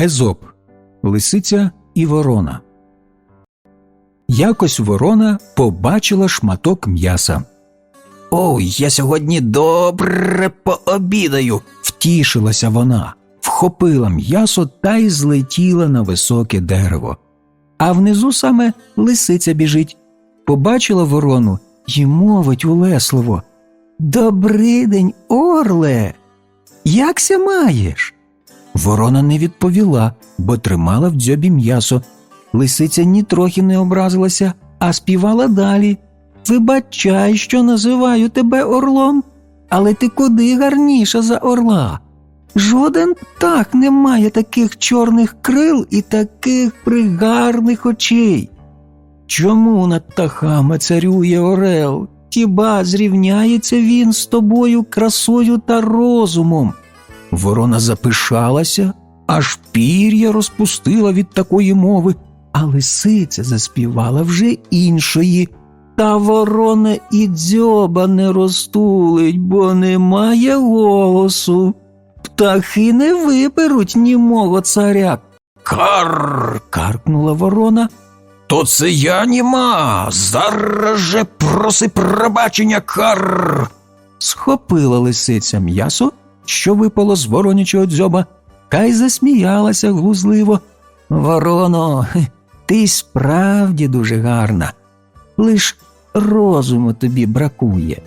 Езоп Лисиця і Ворона. Якось ворона побачила шматок м'яса. Ой, я сьогодні добре пообідаю, втішилася вона, вхопила м'ясо та й злетіла на високе дерево. А внизу саме лисиця біжить. Побачила ворону й мовить улесливо. Добрий день, орле. Якся маєш? Ворона не відповіла, бо тримала в дзьобі м'ясо. Лисиця нітрохи не образилася, а співала далі. Вибачай, що називаю тебе орлом, але ти куди гарніша за орла. Жоден птах не має таких чорних крил і таких пригарних очей. Чому над птахами царює орел? Хіба зрівняється він з тобою красою та розумом? Ворона запишалася, аж пір'я розпустила від такої мови, а лисиця заспівала вже іншої. Та ворона і дзьоба не розтулить, бо немає голосу. Птахи не виберуть німого царя. Кар. каркнула ворона. То це я німа. Зараз же проси пробачення кар. Схопила лисиця м'ясо, що випало з воронячого дзьоба, та й засміялася глузливо. Вороно, ти справді дуже гарна. Лиш розуму тобі бракує.